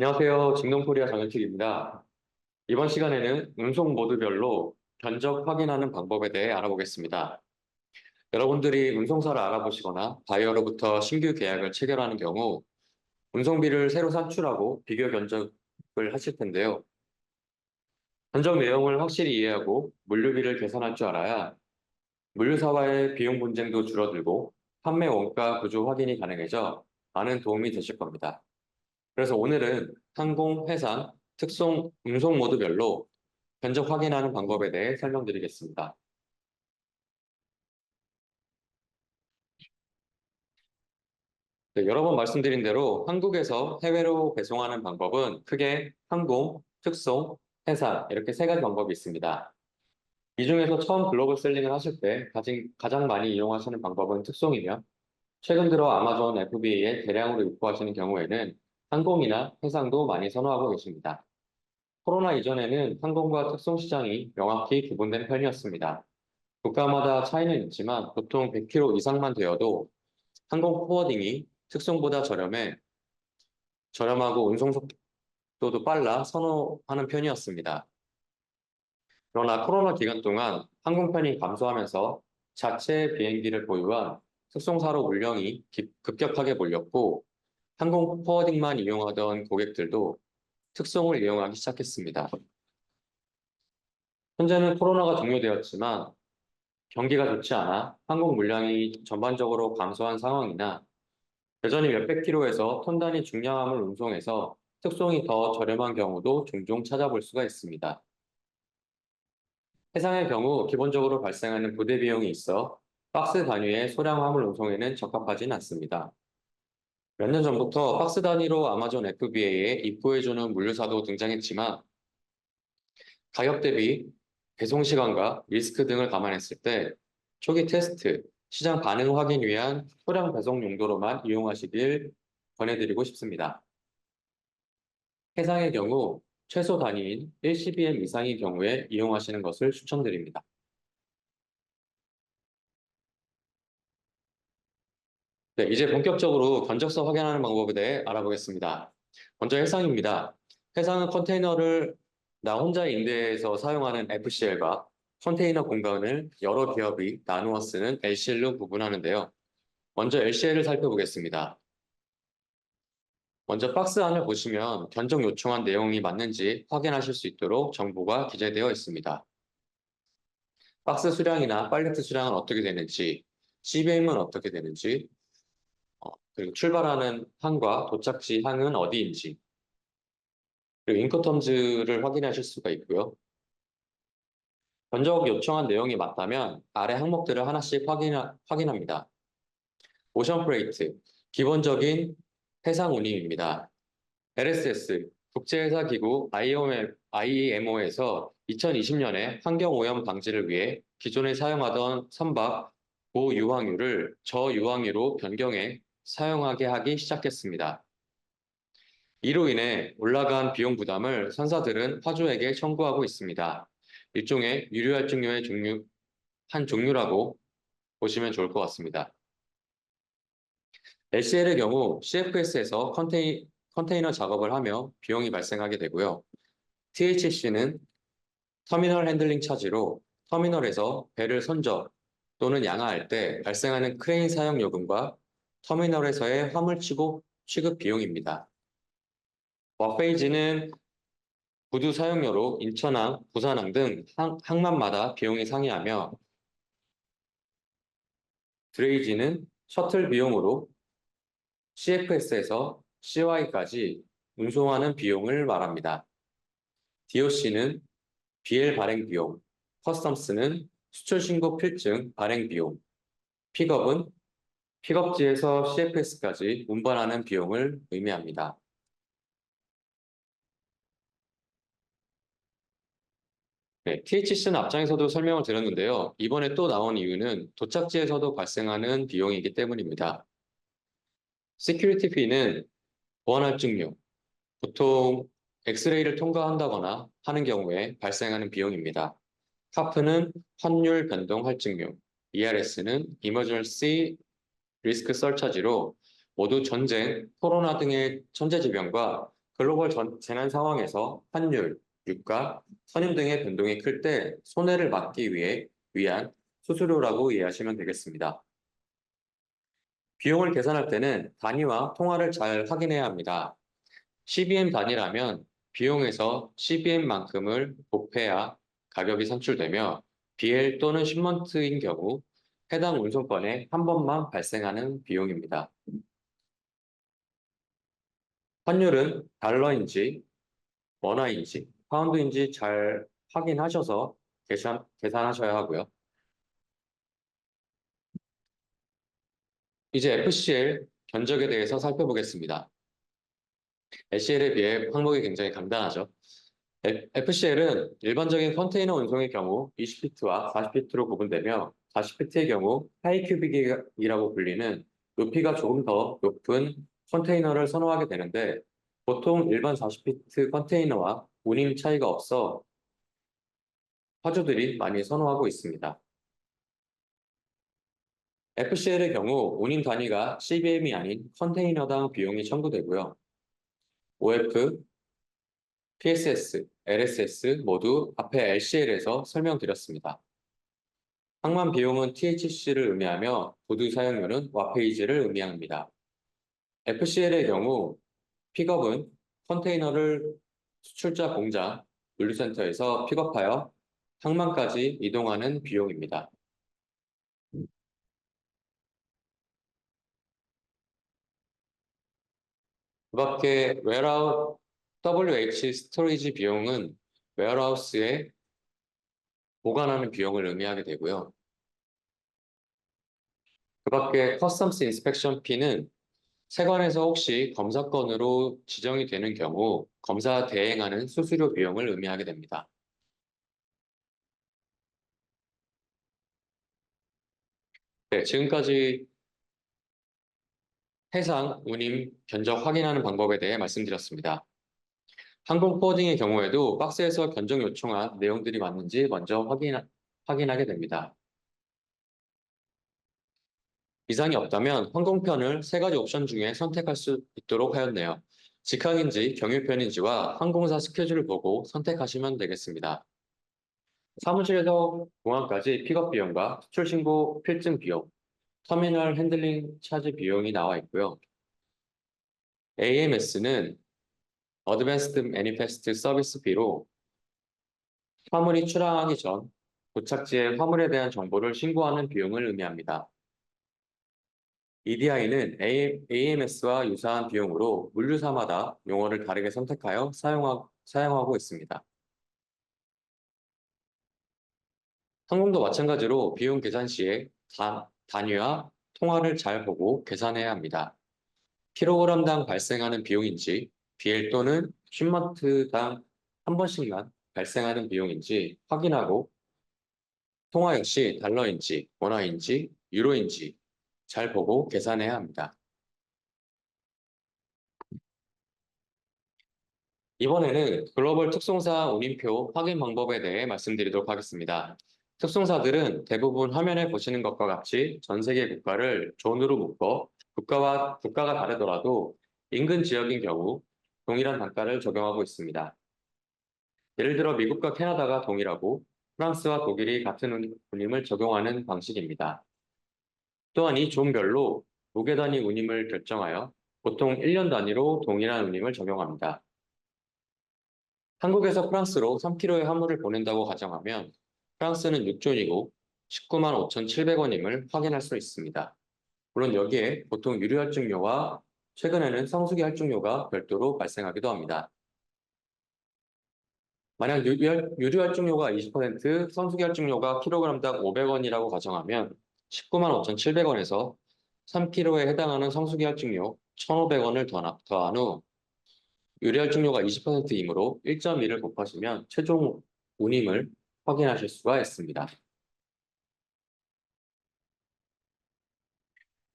안녕하세요. 직농코리아 정현택입니다. 이번 시간에는 운송 모드별로 견적 확인하는 방법에 대해 알아보겠습니다. 여러분들이 운송사를 알아보시거나 바이어로부터 신규 계약을 체결하는 경우 운송비를 새로 산출하고 비교 견적을 하실 텐데요. 견적 내용을 확실히 이해하고 물류비를 계산할 줄 알아야 물류사와의 비용 분쟁도 줄어들고 판매 원가 구조 확인이 가능해져 많은 도움이 되실 겁니다. 그래서 오늘은 항공, 해상, 특송, 운송 모드별로 견적 확인하는 방법에 대해 설명드리겠습니다. 네, 여러 번 말씀드린 대로 한국에서 해외로 배송하는 방법은 크게 항공, 특송, 해상 이렇게 세 가지 방법이 있습니다. 이 중에서 처음 글로벌 셀링을 하실 때 가장, 가장 많이 이용하시는 방법은 특송이며 최근 들어 아마존 FBA에 대량으로 입고하시는 경우에는 항공이나 해상도 많이 선호하고 계십니다. 코로나 이전에는 항공과 특송 시장이 명확히 구분된 편이었습니다. 국가마다 차이는 있지만 보통 100km 이상만 되어도 항공 포워딩이 특송보다 저렴해 저렴하고 운송 속도도 빨라 선호하는 편이었습니다. 그러나 코로나 기간 동안 항공편이 감소하면서 자체 비행기를 보유한 특송사로 물량이 급격하게 몰렸고 항공 포워딩만 이용하던 고객들도 특송을 이용하기 시작했습니다. 현재는 코로나가 종료되었지만 경기가 좋지 않아 항공 물량이 전반적으로 감소한 상황이나 여전히 몇백 킬로에서 톤 단위 중량함을 운송해서 특송이 더 저렴한 경우도 종종 찾아볼 수가 있습니다. 해상의 경우 기본적으로 발생하는 부대 비용이 있어 박스 단위의 소량 화물 운송에는 적합하진 않습니다. 몇 년 전부터 박스 단위로 아마존 FBA에 입고해주는 물류사도 등장했지만 가격 대비 배송 시간과 리스크 등을 감안했을 때 초기 테스트, 시장 반응 확인 위한 소량 배송 용도로만 이용하시길 권해드리고 싶습니다. 해상의 경우 최소 단위인 1cbm 이상의 경우에 이용하시는 것을 추천드립니다. 네, 이제 본격적으로 견적서 확인하는 방법에 대해 알아보겠습니다. 먼저 해상입니다. 해상은 컨테이너를 나 혼자 임대해서 사용하는 FCL과 컨테이너 공간을 여러 기업이 나누어 쓰는 LCL로 구분하는데요. 먼저 LCL을 살펴보겠습니다. 먼저 박스 안을 보시면 견적 요청한 내용이 맞는지 확인하실 수 있도록 정보가 기재되어 있습니다. 박스 수량이나 팔레트 수량은 어떻게 되는지, CBM은 어떻게 되는지, 어, 그리고 출발하는 항과 도착지 항은 어디인지, 그리고 인커텀즈를 확인하실 수가 있고요. 견적 요청한 내용이 맞다면 아래 항목들을 하나씩 확인, 확인합니다. 오션 프레이트, 기본적인 해상 운임입니다. LSS, 국제회사기구 IMO에서 2020년에 환경오염 방지를 위해 기존에 사용하던 선박 고유황유를 저유황유로 변경해 사용하게 하기 시작했습니다. 이로 인해 올라간 비용 부담을 선사들은 화주에게 청구하고 있습니다. 일종의 유료할증료의 종류, 한 종류라고 보시면 좋을 것 같습니다. LCL의 경우 CFS에서 컨테이, 컨테이너 작업을 하며 비용이 발생하게 되고요. THC는 터미널 핸들링 차지로 터미널에서 배를 선적 또는 양화할 때 발생하는 크레인 사용 요금과 터미널에서의 화물 취급, 취급 비용입니다. 워페이지는 구두 사용료로 인천항, 부산항 등 항, 항만마다 비용이 상이하며 드레이지는 셔틀 비용으로 CFS에서 CY까지 운송하는 비용을 말합니다. DOC는 BL 발행 비용, 커스텀스는 수출 신고 필증 발행 비용, 픽업은 픽업지에서 CFS까지 운반하는 비용을 의미합니다. 네, THC는 앞장에서도 설명을 드렸는데요. 이번에 또 나온 이유는 도착지에서도 발생하는 비용이기 때문입니다. 시큐리티 피는 보안할증료, 보통 엑스레이를 통과한다거나 하는 경우에 발생하는 비용입니다. 카프는 환율 변동 할증료, ERS는 Emergency Risk Surcharge로 모두 전쟁, 코로나 등의 천재지변과 글로벌 전- 재난 상황에서 환율, 유가, 선임 등의 변동이 클 때 손해를 막기 위해 위한 수수료라고 이해하시면 되겠습니다. 비용을 계산할 때는 단위와 통화를 잘 확인해야 합니다. CBM 단위라면 비용에서 CBM만큼을 곱해야 가격이 산출되며 BL 또는 10month인 경우 해당 운송권에 한 번만 발생하는 비용입니다. 환율은 달러인지 원화인지 파운드인지 잘 확인하셔서 계산, 계산하셔야 하고요. 이제 FCL 견적에 대해서 살펴보겠습니다. LCL에 비해 항목이 굉장히 간단하죠. FCL은 일반적인 컨테이너 운송의 경우 20피트와 40피트로 구분되며 40피트의 경우 하이큐빅이라고 불리는 높이가 조금 더 높은 컨테이너를 선호하게 되는데 보통 일반 40피트 컨테이너와 운임 차이가 없어 화주들이 많이 선호하고 있습니다. FCL의 경우 운임 단위가 CBM이 아닌 컨테이너당 비용이 청구되고요. OF, PSS, LSS 모두 앞에 LCL에서 설명드렸습니다. 항만 비용은 THC를 의미하며 보드 사용료는 와페이지를 의미합니다. FCL의 경우 픽업은 컨테이너를 수출자 공장 물류센터에서 픽업하여 항만까지 이동하는 비용입니다. 그 밖에 웨어하우스 WH 스토리지 비용은 웨어하우스에 보관하는 비용을 의미하게 되고요. 그 밖에 커스텀스 인스펙션 피는 세관에서 혹시 검사건으로 지정이 되는 경우 검사 대행하는 수수료 비용을 의미하게 됩니다. 네, 지금까지 해상, 운임, 견적 확인하는 방법에 대해 말씀드렸습니다. 항공 포워딩의 경우에도 박스에서 견적 요청한 내용들이 맞는지 먼저 확인, 확인하게 됩니다. 이상이 없다면 항공편을 세 가지 옵션 중에 선택할 수 있도록 하였네요. 직항인지 경유편인지와 항공사 스케줄을 보고 선택하시면 되겠습니다. 사무실에서 공항까지 픽업 비용과 수출 신고 필증 비용, 터미널 핸들링 차지 비용이 나와 있고요. AMS는 Manifest Service B로 화물이 출항하기 전 도착지에 화물에 대한 정보를 신고하는 비용을 의미합니다. EDI는 AMS와 유사한 비용으로 물류사마다 용어를 다르게 선택하여 사용하, 사용하고 있습니다. 항공도 마찬가지로 비용 계산 시에 단, 단위와 통화를 잘 보고 계산해야 합니다. 킬로그램당 발생하는 비용인지 BL 또는 슈먼트당 한 번씩만 발생하는 비용인지 확인하고 통화 역시 달러인지 원화인지 유로인지 잘 보고 계산해야 합니다. 이번에는 글로벌 특송사 운임표 확인 방법에 대해 말씀드리도록 하겠습니다. 특송사들은 대부분 화면에 보시는 것과 같이 전 세계 국가를 존으로 묶어 국가와 국가가 다르더라도 인근 지역인 경우 동일한 단가를 적용하고 있습니다. 예를 들어 미국과 캐나다가 동일하고 프랑스와 독일이 같은 운임을 적용하는 방식입니다. 또한 이 존별로 무게 단위 운임을 결정하여 보통 1년 단위로 동일한 운임을 적용합니다. 한국에서 프랑스로 3kg의 화물을 보낸다고 가정하면 프랑스는 6존이고 19만 5,700원임을 확인할 수 있습니다. 물론 여기에 보통 유류할증료와 최근에는 성수기 할증료가 별도로 발생하기도 합니다. 만약 유류 할증료가 20%, 성수기 할증료가 킬로그램당 500원이라고 가정하면 19만 5,700원에서 3kg에 해당하는 성수기 할증료 1,500원을 더한 후 유리할증료가 20%이므로 1.2를 곱하시면 최종 운임을 확인하실 수가 있습니다.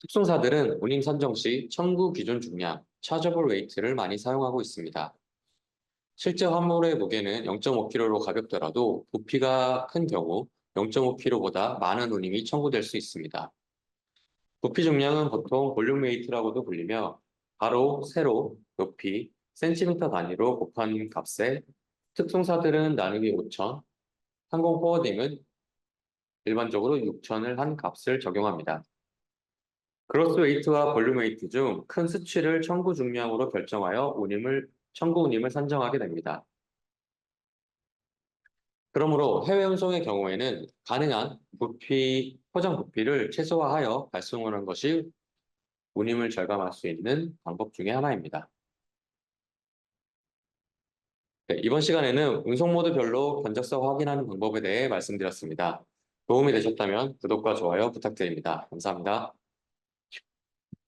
특송사들은 운임 선정 시 청구 기준 중량, 차저블 웨이트를 많이 사용하고 있습니다. 실제 화물의 무게는 0.5kg로 가볍더라도 부피가 큰 경우 0.5kg보다 많은 운임이 청구될 수 있습니다. 부피 중량은 보통 볼륨 웨이트라고도 불리며 가로, 세로, 높이, 센티미터 단위로 곱한 값에 특송사들은 나누기 5천, 항공 포워딩은 일반적으로 6천을 한 값을 적용합니다. 그로스 웨이트와 볼륨 웨이트 중 큰 수치를 청구 중량으로 결정하여 운임을, 청구 운임을 산정하게 됩니다. 그러므로 해외 운송의 경우에는 가능한 부피, 포장 부피를 최소화하여 발송하는 것이 운임을 절감할 수 있는 방법 중에 하나입니다. 네, 이번 시간에는 운송 모드별로 견적서 확인하는 방법에 대해 말씀드렸습니다. 도움이 되셨다면 구독과 좋아요 부탁드립니다. 감사합니다.